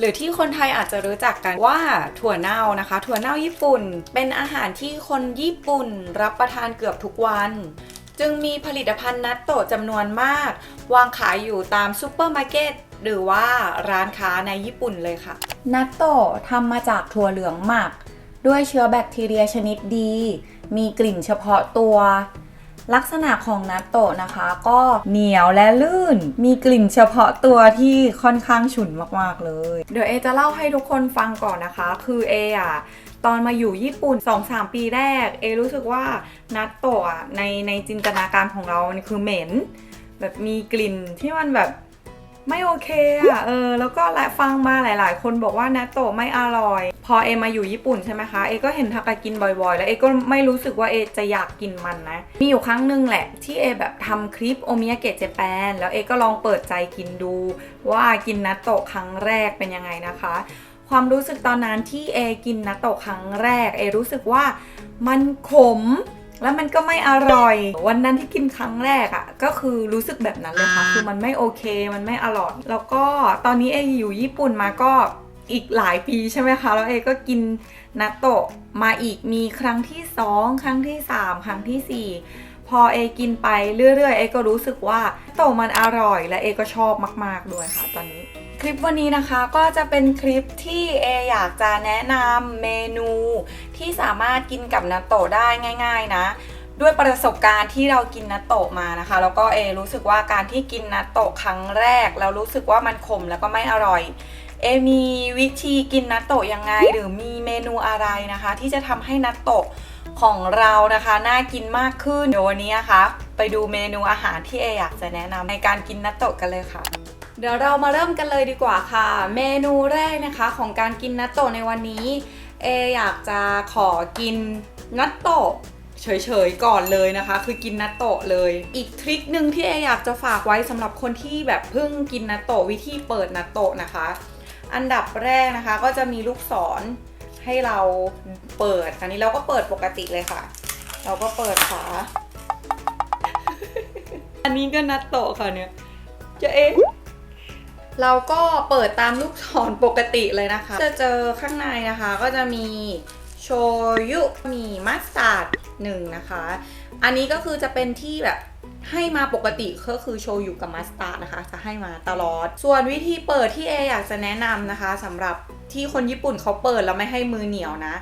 หรือที่คนไทยอาจจะรู้จักกันว่าถั่วเน่านะคะ ถั่วเน่าญี่ปุ่น เป็นอาหารที่คนญี่ปุ่นรับประทานเกือบทุกวัน จึงมีผลิตภัณฑ์นัตโตะจำนวนมาก วางขายอยู่ตามซูเปอร์มาร์เก็ตหรือว่าร้านค้าในญี่ปุ่นเลยค่ะ นัตโตะทำมาจากถั่วเหลืองหมัก ด้วยเชื้อแบคทีเรียชนิดดี มีกลิ่นเฉพาะตัว ลักษณะของนัตโตะนะคะ ก็เหนียวและลื่น มีกลิ่นเฉพาะตัวที่ค่อนข้างฉุนมากๆเลย เดี๋ยวเอจะเล่าให้ทุกคนฟังก่อนนะคะ คือเออะตอนมาอยู่ญี่ปุ่น 2-3 ปีแรก เอรู้สึกว่านัตโตะในในจินตนาการของเรา มันคือเหม็น แบบมีกลิ่นที่มันแบบ ไม่โอเคอะเออแล้วก็และฟังมาหลาย ๆ คนบอกว่านัตโตะไม่อร่อย พอเอมาอยู่ญี่ปุ่นใช่ไหมคะเอก็เห็นทากากินบ่อย ๆ แล้วเอก็ไม่รู้สึกว่าเอจะอยากกินมันนะ มีอยู่ครั้งหนึ่งแหละ ที่เอแบบทำคลิปโอมิยาเกะเจแปนแล้วเอก็ลองเปิดใจกินดู ว่ากินนัตโตะครั้งแรกเป็นยังไงนะคะ ความรู้สึกตอนนั้นที่เอกินนัตโตะครั้งแรกเอรู้สึกว่ามันขม แล้วมันก็ไม่อร่อย วันนั้นที่กินครั้งแรกอะ่ะ ก็คือรู้สึกแบบนั้นเลยค่ะ คือมันไม่โอเค มันไม่อร่อย แล้วก็ตอนนี้เออยู่ญี่ปุ่นมาก็อีกหลายปีใช่ไหมคะ แล้วเอก็กินนัตโตะมาอีกมีครั้งที่ 2 ครั้งที่ 3 ครั้งทีสี่4 พอเอกินไปเรื่อยๆ เอก็รู้สึกว่าโตะมันอร่อยและเอก็ชอบมาก ๆ ด้วยค่ะตอนนี้ คลิปวันนี้นะคะก็จะเป็นคลิปที่เออยากจะแนะนำเมนูที่สามารถกินกับนัตโตะได้ง่าย ๆ นะ ด้วยประสบการณ์ที่เรากินนัตโตะมานะคะ แล้วก็เอรู้สึกว่าการที่กินนัตโตะครั้งแรก แล้วรู้สึกว่ามันขมแล้วก็ไม่อร่อยเอมีวิธีกินนัตโตะยังไง หรือมีเมนูอะไรนะคะ ที่จะทำให้นัตโตะของเรานะคะน่ากินมากขึ้นเดี๋ยววันนี้นะคะ ไปดูเมนูอาหารที่เออยากจะแนะนำในการกินนัตโตะกันเลยค่ะ เดี๋ยวเรามาเริ่มกันเลยดีกว่าค่ะ เมนูแรกนะคะของการกินนัตโตะในวันนี้ เออยากจะขอกินนัตโตะเฉยๆก่อนเลยนะคะ คือกินนัตโตะเลย อีกทริคหนึ่งที่เออยากจะฝากไว้สำหรับคนที่แบบเพิ่งกินนัตโตะวิธีเปิดนัตโตะนะคะ อันดับแรกนะคะก็จะมีลูกศรให้เราเปิดอันนี้เราก็เปิดปกติเลยค่ะ เราก็เปิดฝาอันนี้ก็นัตโตะค่ะเนี่ยจะเอ๊ะ เราก็เปิดตามลูกศรปกติเลยนะคะ จะเจอข้างในนะคะก็จะมีโชยุมีมัสตาร์ดหนึ่งนะคะ อันนี้ก็คือจะเป็นที่แบบให้มาปกติก็คือโชยุกับมัสตาร์ดนะคะ จะให้มาตลอด ส่วนวิธีเปิดที่เออยากจะแนะนำนะคะสำหรับที่คนญี่ปุ่นเขาเปิดแล้วไม่ให้มือเหนียวนะ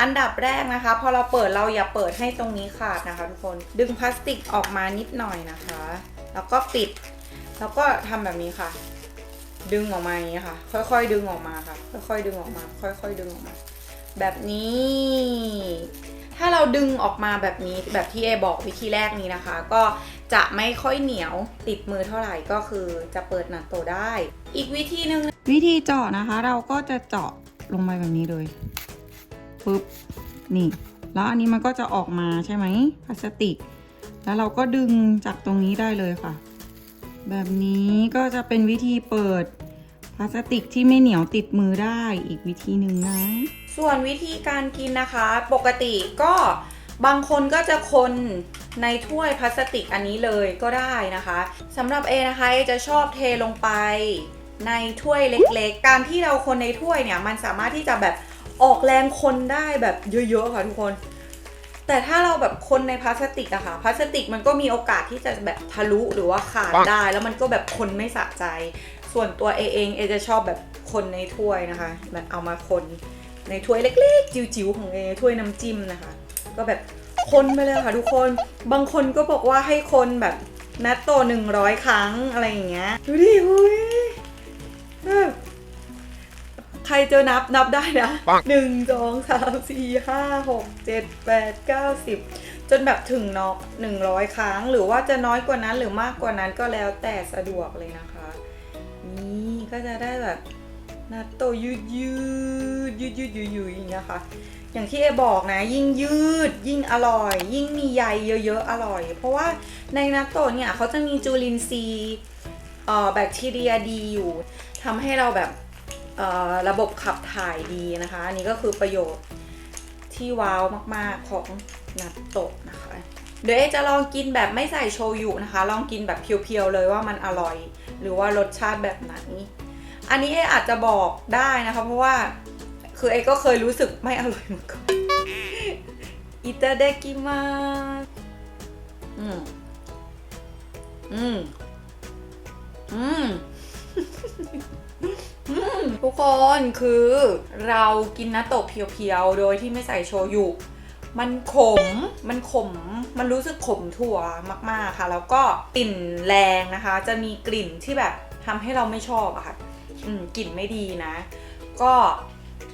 อันดับแรกนะคะ พอเราเปิดเราอย่าเปิดให้ตรงนี้ขาดนะคะ ทุกคนดึงพลาสติกออกมานิดหน่อยนะคะ แล้วก็ปิด แล้วก็ทำแบบนี้ค่ะ ดึงออกมาอย่างนี้ค่ะ ค่อยๆ ดึงออกมาค่ะ ค่อยๆ ดึงออกมา ค่อยๆ ดึงออกมา แบบนี้ ถ้าเราดึงออกมาแบบนี้แบบที่เอบอกวิธีแรกนี้นะคะ ก็จะไม่ค่อยเหนียวติดมือเท่าไหร่ก็คือจะเปิดหนักโตได้ อีกวิธีหนึ่งวิธีเจาะนะคะ เราก็จะเจาะลงไปแบบนี้เลยปุ๊บนี่ แล้วอันนี้มันก็จะออกมาใช่ไหมพลาสติก แล้วเราก็ดึงจากตรงนี้ได้เลยค่ะแบบนี้ก็จะเป็นวิธีเปิด พลาสติกที่ไม่เหนียวติดมือได้อีกวิธีหนึ่งนะ ส่วนวิธีการกินนะคะ ปกติก็บางคนก็จะคนในถ้วยพลาสติกอันนี้เลยก็ได้นะคะสำหรับเอนะคะเอจะชอบเทลงไปในถ้วยเล็กๆ การที่เราคนในถ้วยเนี่ย มันสามารถที่จะแบบออกแรงคนได้แบบเยอะๆค่ะทุกคน แต่ถ้าเราแบบคนในพลาสติกอะค่ะพลาสติกมันก็มีโอกาสที่จะแบบทะลุหรือว่าขาดได้ แล้วมันก็แบบคนไม่สะใจ ส่วนตัวเอเองเอจะชอบแบบคนในถ้วยนะคะแบบเอามาคนในถ้วยเล็ก ๆ จิ๋วๆของเอถ้วยน้ำจิ้มนะคะ ก็แบบคนไปเลยค่ะทุกคน บางคนก็บอกว่าให้คนแบบนัตโตหนึ่งร้อยครั้งอะไรอย่างเงี้ยดูดิหุยแบบใครเจอนับนับได้นะปังหนึ่งสองสามสี่ห้าหกเจ็ดแปดเก้าสิบจนแบบถึงนอกหนึ่งร้อยครั้ง หรือว่าจะน้อยกว่านั้นหรือมากกว่านั้นก็แล้วแต่สะดวกเลยนะคะ นี่ก็จะได้แบบนัตโตยืดยืดยืดยืดยืดยืดอย่างเงี้ยค่ะอย่างที่เอบอกนะ ยิ่งยืดยิ่งอร่อย ยิ่งมีใยเยอะๆอร่อย เพราะว่าในนัตโตเนี่ยเขาจะมีจุลินทรีย์แบคทีเรียดีอยู่ทำให้เราแบบระบบขับถ่ายดีนะคะ อันนี้ก็คือประโยชน์ที่ว้าวมากๆของนัตโตะนะคะ เดี๋ยวเอจะลองกินแบบไม่ใส่โชยุนะคะ ลองกินแบบเพียวๆเลยว่ามันอร่อย หรือว่ารสชาติแบบไหน อันนี้เออาจจะบอกได้นะคะ เพราะว่าคือเอก็เคยรู้สึกไม่อร่อยมาก่อนอิตาเดกิมาอืม อืม อืมอืมทุกคนคือเรากินนาโตะเพียวๆ โดยที่ไม่ใส่โชยุ มันขม มันขม มันรู้สึกขมถั่วมาก ๆ ค่ะ แล้วก็กลิ่นแรงนะคะ จะมีกลิ่นที่แบบทำให้เราไม่ชอบอะค่ะ อืม กลิ่นไม่ดีนะ ก็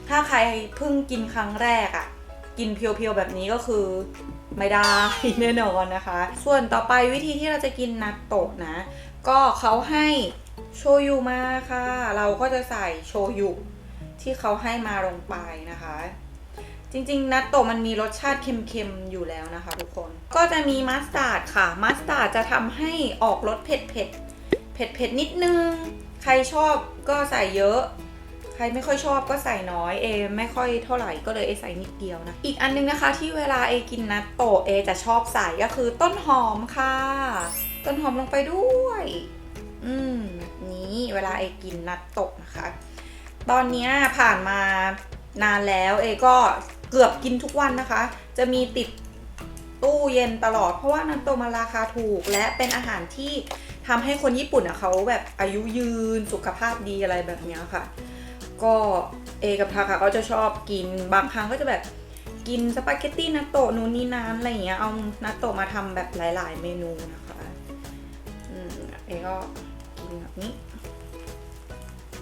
ถ้าใครเพิ่งกินครั้งแรกอะกินเพียวๆแบบนี้ก็คือไม่ได้แน่นอนนะคะ ส่วนต่อไปวิธีที่เราจะกินนัตโตะนะ ก็เขาให้โชยุมาค่ะ เราก็จะใส่โชยุที่เขาให้มาลงไปนะคะ จริงๆนัตโตะมันมีรสชาติเค็มๆ อยู่แล้วนะคะทุกคน ก็จะมีมัสตาร์ดค่ะ มัสตาร์ดจะทำให้ออกรสเผ็ดเผ็ดเผ็ดเผ็ดๆนิดนึง ใครชอบก็ใส่เยอะ ใครไม่ค่อยชอบก็ใส่น้อยเอ ไม่ค่อยเท่าไหร่ก็เลยเอใส่นิดเดียวนะ อีกอันนึงนะคะที่เวลาเอกินนัตโตะเอจะชอบใส่ก็คือต้นหอมค่ะ ต้นหอมลงไปด้วย อืมนี้เวลาเอกินนัตโตะนะคะ ตอนนี้ผ่านมานานแล้วเอก็ เกือบกินทุกวันนะคะ จะมีติดตู้เย็นตลอด เพราะว่านัตโตะมันราคาถูก และเป็นอาหารที่ทำให้คนญี่ปุ่นอะเขาแบบอายุยืนสุขภาพดีอะไรแบบนี้ค่ะ ก็เอกับทาค่ะก็จะชอบกินบางครั้งก็จะแบบกินสปาเกตตี้นัตโตะนู่นนี่นั้นอะไรอย่างเงี้ยเอานัตโตะมาทำแบบหลาย ๆ เมนูนะคะอืมเอก็กินแบบนี้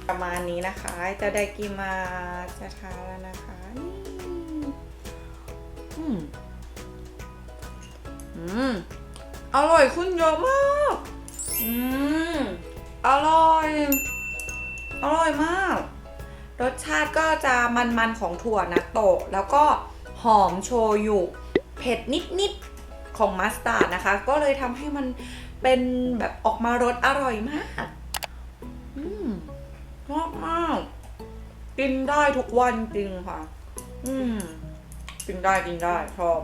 ประมาณนี้นะคะจะได้กินมาจะทานแล้วนะคะนี่ อืมอืม อร่อยขึ้นเยอะมาก อืม อร่อย อร่อยมาก รสชาติก็จะมันๆของถั่วนัตโตะแล้วก็หอมโชยุ เผ็ดนิดๆ ของมัสตาร์ดนะคะ ก็เลยทำให้มันเป็นแบบออกมารสอร่อยมาก อืมชอบมาก กินได้ทุกวันจริงค่ะ อืม กินได้กินได้ชอบ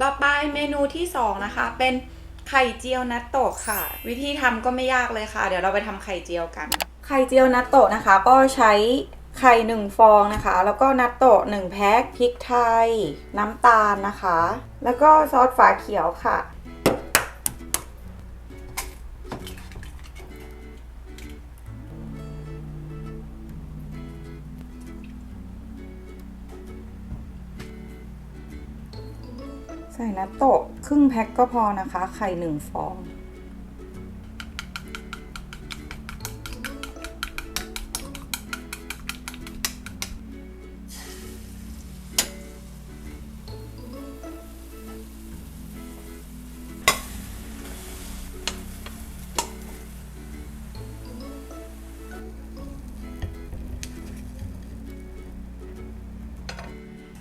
ต่อไปเมนูที่สองนะคะ เป็นไข่เจียวนัตโตะค่ะ วิธีทำก็ไม่ยากเลยค่ะ เดี๋ยวเราไปทำไข่เจียวกัน ไข่เจียวนัตโตะนะคะ ก็ใช้ไข่หนึ่งฟองนะคะ แล้วก็นัตโตะหนึ่งแพ็คพริกไทย น้ำตาลนะคะ แล้วก็ซอสฝาเขียวค่ะ ใส่นัตโตะครึ่งแพ็คก็พอนะคะ ไข่หนึ่งฟอง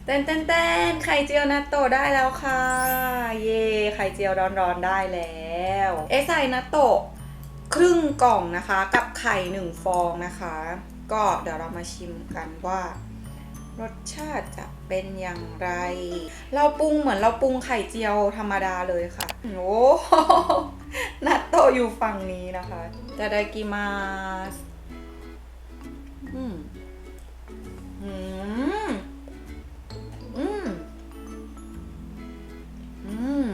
เต้นเต้นเต้น ไข่เจียวนัตโตได้แล้วค่ะ เย่ไข่เจียวร้อนๆได้แล้ว เอะใส่นัตโตครึ่งกล่องนะคะ กับไข่หนึ่งฟองนะคะ ก็เดี๋ยวเรามาชิมกันว่ารสชาติจะเป็นอย่างไร เราปรุงเหมือนเราปรุงไข่เจียวธรรมดาเลยค่ะ โอ้นัตโตอยู่ฝั่งนี้นะคะจะได้กิมาสอืมอืม ม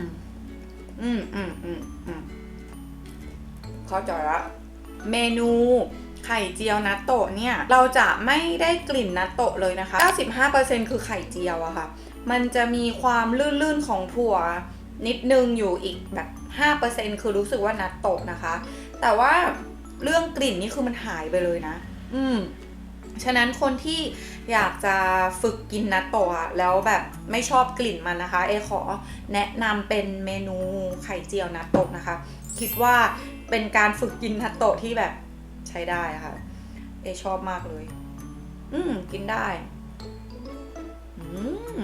อืมอืมอืมอืมเข้าใจละเมนูไข่เจียวนัตโตะเนี่ย เราจะไม่ได้กลิ่นนัตโตะเลยนะคะ 95%คือไข่เจียวอะค่ะ มันจะมีความลื่นๆของถั่วนิดนึงอยู่อีกแบบ 5%คือรู้สึกว่านัตโตะนะคะ แต่ว่าเรื่องกลิ่นนี่คือมันหายไปเลยนะ อืม ฉะนั้นคนที่อยากจะฝึกกินนัตโตะแล้วแบบไม่ชอบกลิ่นมันนะคะ เอขอแนะนำเป็นเมนูไข่เจียวนัตโตะนะคะ คิดว่าเป็นการฝึกกินนัตโตะที่แบบใช้ได้ค่ะ เอชอบมากเลย อืมกินได้ อืม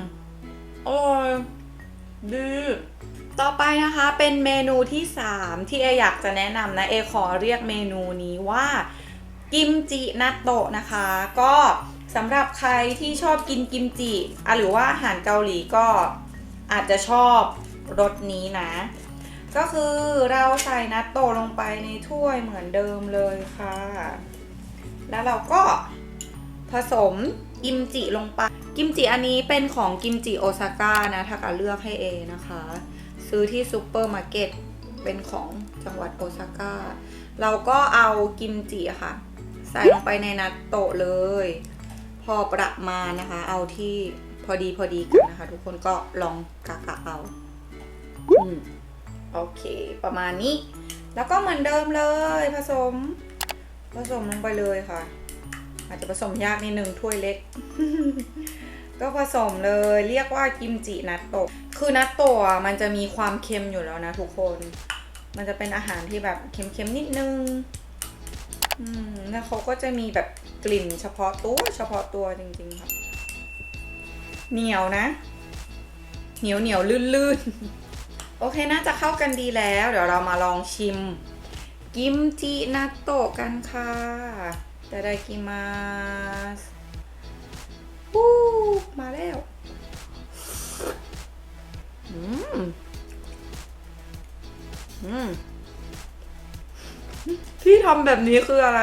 อร่อยดีต่อไปนะคะเป็นเมนูที่ 3 ที่เออยากจะแนะนำนะ เอขอเรียกเมนูนี้ว่า กิมจินัตโตะนะคะ ก็สำหรับใครที่ชอบกินกิมจิหรือว่าอาหารเกาหลีก็อาจจะชอบรสนี้นะ ก็คือเราใส่นัตโตะลงไปในถ้วยเหมือนเดิมเลยค่ะ แล้วเราก็ผสมกิมจิลงไป กิมจิอันนี้เป็นของกิมจิโอซาก้านะถ้ากาเลือกให้เอนะคะ ซื้อที่ซูเปอร์มาร์เก็ตเป็นของจังหวัดโอซาก้า เราก็เอากิมจิค่ะ ใส่ลงไปในนัตโตะเลย พอประมาณนะคะ เอาที่พอดีพอดีกันนะคะ ทุกคนก็ลองกะกะเอาอืมโอเค ประมาณนี้ แล้วก็เหมือนเดิมเลยผสม ผสมลงไปเลยค่ะ อาจจะผสมยากนิดนึงถ้วยเล็ก ก็ผสมเลย เรียกว่ากิมจินัตโตะคือนัตโตะอะมันจะมีความเค็มอยู่แล้วนะทุกคน มันจะเป็นอาหารที่แบบเค็มๆนิดนึง อืมแล้วเขาก็จะมีแบบกลิ่นเฉพาะตัวเฉพาะตัวจริงๆค่ะเหนียวนะ เหนียวเหนียวลื่นลื่นๆโอเคน่าจะเข้ากันดีแล้ว เดี๋ยวเรามาลองชิม กิมจินัตโตะกันค่ะจะได้กิมาสวู้มาแล้ว ที่ทำแบบนี้คืออะไร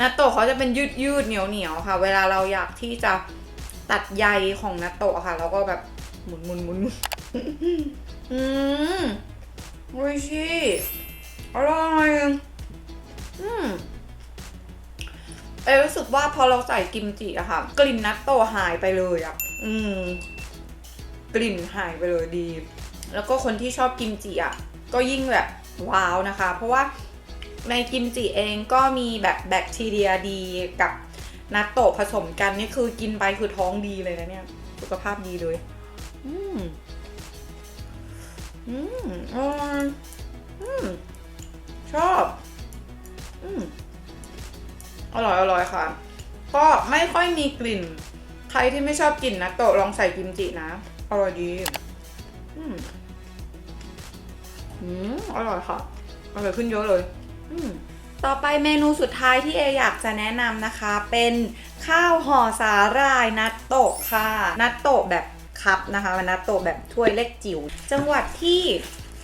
นัตโตะเขาจะเป็นยืดยืดๆเหนียวเหนียวๆค่ะ เวลาเราอยากที่จะตัดใยของนัตโตะค่ะ เราก็แบบหมุนหมุนหมุนหมุนอืมโอ้ยชิอร่อยอืมเอยรู้สึกว่าพอเราใส่กิมจิอะค่ะ กลิ่นนัตโตะหายไปเลยอะอืม กลิ่นหายไปเลยดี แล้วก็คนที่ชอบกิมจิอะก็ยิ่งแบบ ว้าวนะคะ เพราะว่าในกิมจิเองก็มีแบบแบคทีเรียดีกับนัตโตะผสมกันนี่คือกินไปคือท้องดีเลยนะเนี่ย สุขภาพดีเลย อืม อืมอ๋ออืม ชอบ อืม อร่อยอร่อยค่ะ ก็ไม่ค่อยมีกลิ่น ใครที่ไม่ชอบกลิ่นนัตโตะลองใส่กิมจินะ อร่อยดี อืม อืมอร่อยค่ะ อร่อยขึ้นเยอะเลย อืมต่อไปเมนูสุดท้ายที่เออยากจะแนะนำนะคะ เป็นข้าวห่อสาหร่ายนัตโตะค่ะ นัตโตะแบบคัพนะคะนนัตโตะแบบถ้วยเล็กจิ๋วจังหวัดที่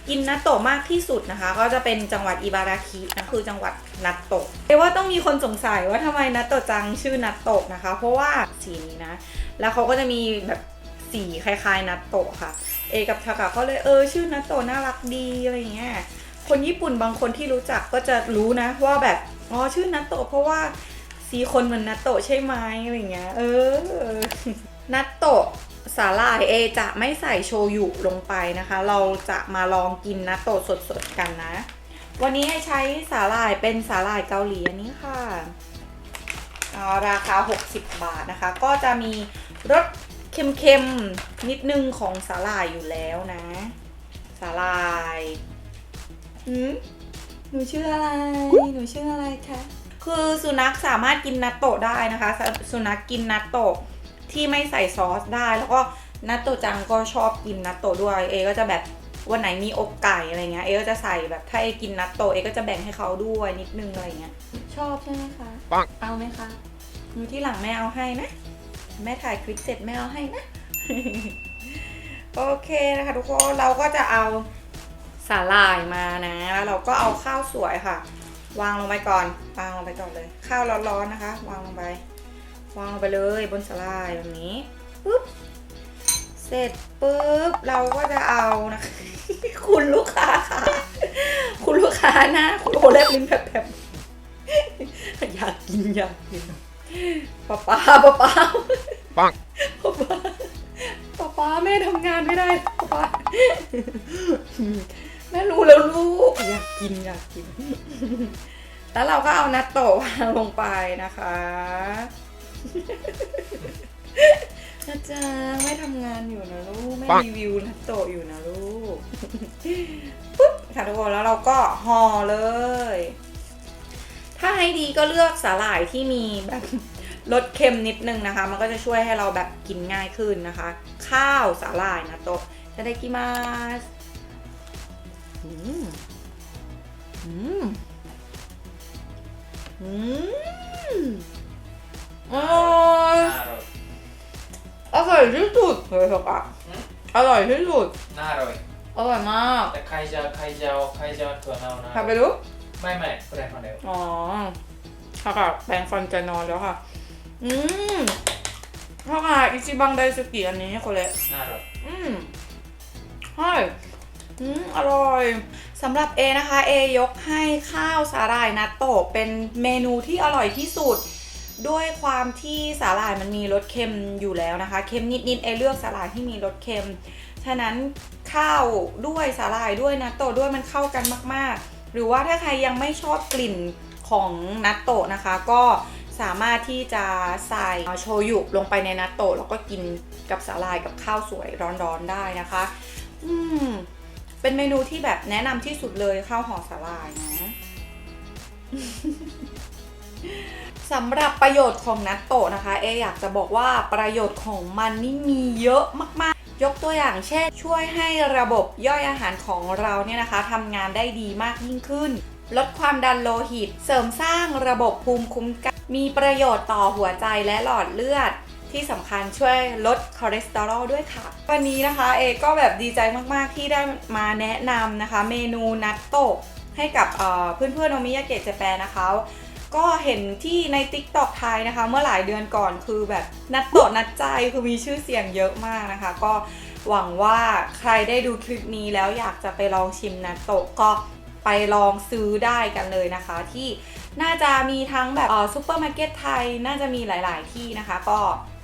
กินนัตโตะมากที่สุดนะคะ ก็จะเป็นจังหวัดอิบาราคินะคือจังหวัดนัตโตะเอว่าต้องมีคนสงสัยว่าทำไมนัตโตะจังชื่อนัตโตะนะคะ เพราะว่าสีนี้นะ แล้วเขาก็จะมีแบบ สีคล้ายๆนัตโตะค่ะ เอกับทากะก็เลยเออชื่อนัตโตะน่ารักดีอะไรเงี้ย คนญี่ปุ่นบางคนที่รู้จักก็จะรู้นะว่าแบบอ๋อชื่อนัตโตะเพราะว่าสีคนเหมือนนัตโตะใช่ไหมอะไรเงี้ย เออ นัตโตะสาหร่ายเอจะไม่ใส่โชยุลงไปนะคะ เราจะมาลองกินนัตโตะสดๆกันนะ วันนี้ใช้สาหร่ายเป็นสาหร่ายเกาหลีอันนี้ค่ะอ่าราคา 60 บาทนะคะ ก็จะมีรส เค็มๆ นิดนึงของสาหร่ายอยู่แล้วนะ สาหร่ายหืมหนูชื่ออะไร หนูชื่ออะไรคะ คือสุนัขสามารถกินนัตโตะได้นะคะสสุนัขกินนัตโตะที่ไม่ใส่ซอสได้ แล้วก็นัตโตะจังก็ชอบกินนัตโตะด้วย เอก็จะแบบวันไหนมีอกไก่อะไรเงี้ย เอก็จะใส่แบบถ้าเอกินนัตโตะเอก็จะแบ่งให้เขาด้วยนิดนึงอะไรเงี้ย ชอบใช่ไหมคะปังเอาไหมคะหนูที่หลังแม่เอาให้นะ แม่ถ่ายคลิปเสร็จแม่เอาให้นะ โอเคนะคะทุกคนเราก็จะเอาสาหร่ายมานะแล้วเราก็เอาข้าวสวยค่ะ วางลงไปก่อน วางลงไปก่อนเลย ข้าวร้อนๆนะคะ วางลงไป วางลงไปเลยบนสาหร่ายแบบนี้ปุ๊บเสร็จปุ๊บเราก็จะเอานะคุณลูกค้าค่ะคุณลูกค้านะคุณโอแลบลิ้นแบบแบบๆอยากกินอยากกิน ป้าป้าป้าป้าปังป๊าป๊าป๊าป๊าแม่ทำงานไม่ได้ป๊าป๊าแม่รู้แล้วลูกอยากกินอยากกิน แล้วเราก็เอานัตโตะวางลงไปนะคะนะจ๊ะไม่ทำงานอยู่นะลูกไม่ปังรีวิวนัตโตะอยู่นะลูกปุ๊บค่ะทุกคนแล้วเราก็ห่อเลยถ้า ให้ดีก็เลือกสาหร่ายที่มีแบบรสเค็มนิดนึงนะคะ มันก็จะช่วยให้เราแบบกินง่ายขึ้นนะคะ ข้าวสาหร่ายนะโตะจะได้กิมาสอืมอืมอืมอร่อยน่าอร่อยอร่อยที่สุดเลยค่ะปะอืมอร่อยที่สุดน่าอร่อยอร่อยมากแต่ใครจะใครจะใครจะถั่วเน่านะทำไปดู ไม่ไม่เปลี่ยนมาแล้วอ๋อถ้ากับแปรงฟันจะนอนแล้วค่ะ อืมถ้ากับอิจิบังไดสุกิอันนี้คนเละน่ารักอืมใช่อืมอร่อยสำหรับเอนะคะเอยกให้ข้าวสาหร่ายนัตโตะเป็นเมนูที่อร่อยที่สุด ด้วยความที่สาหร่ายมันมีรสเค็มอยู่แล้วนะคะ เค็มนิดๆเอเลือกสาหร่ายที่มีรสเค็ม ฉะนั้นข้าวด้วยสาหร่ายด้วยนัตโตะด้วยมันเข้ากันมากๆ หรือว่าถ้าใครยังไม่ชอบกลิ่นของนัตโตะนะคะ ก็สามารถที่จะใส่โชยุลงไปในนัตโตะแล้วก็กินกับสาหร่ายกับข้าวสวยร้อนๆได้นะคะ อืมเป็นเมนูที่แบบแนะนำที่สุดเลยข้าวห่อสาหร่ายนะสำหรับประโยชน์ของนัตโตะนะคะ เออยากจะบอกว่าประโยชน์ของมันนี่มีเยอะมากๆ ยกตัวอย่างเช่น ช่วยให้ระบบย่อยอาหารของเราเนี่ยนะคะทำงานได้ดีมากยิ่งขึ้น ลดความดันโลหิต เสริมสร้างระบบภูมิคุ้มกัน มีประโยชน์ต่อหัวใจและหลอดเลือดที่สำคัญช่วยลดคอเลสเตอรอลด้วยค่ะ วันนี้นะคะเอก็แบบดีใจมาก ๆ ที่ได้มาแนะนำนะคะ เมนูนัตโตะให้กับเอ่อเพื่อนๆโนมิยาเกะเจแปนนะคะ ก็เห็นที่ใน TikTok ไทยนะคะ เมื่อหลายเดือนก่อนคือแบบนัตโตนัดใจคือมีชื่อเสียงเยอะมากนะคะ ก็หวังว่าใครได้ดูคลิปนี้แล้วอยากจะไปลองชิมนัตโตก็ไปลองซื้อได้กันเลยนะคะ ที่น่าจะมีทั้งแบบซูเปอร์มาร์เก็ตไทย น่าจะมีหลาย ๆ ที่นะคะ ก็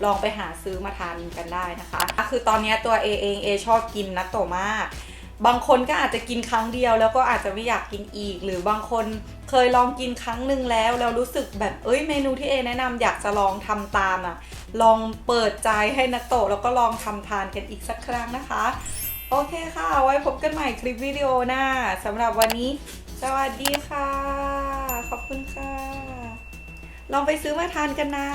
ลองไปหาซื้อมาทานกันได้นะคะ คือตอนนี้ตัวเอเองเอชอบกินนัตโตมาก บางคนก็อาจจะกินครั้งเดียว แล้วก็อาจจะไม่อยากกินอีก หรือบางคนเคยลองกินครั้งหนึ่งแล้ว แล้วรู้สึกแบบเอ้ยเมนูที่เอแนะนำอยากจะลองทำตามอะ ลองเปิดใจให้นัตโตแล้วก็ลองทำทานกันอีกสักครั้งนะคะ โอเคค่ะ ไว้พบกันใหม่คลิปวิดีโอหน้าสำหรับวันนี้ สวัสดีค่ะ ขอบคุณค่ะ ลองไปซื้อมาทานกันนะ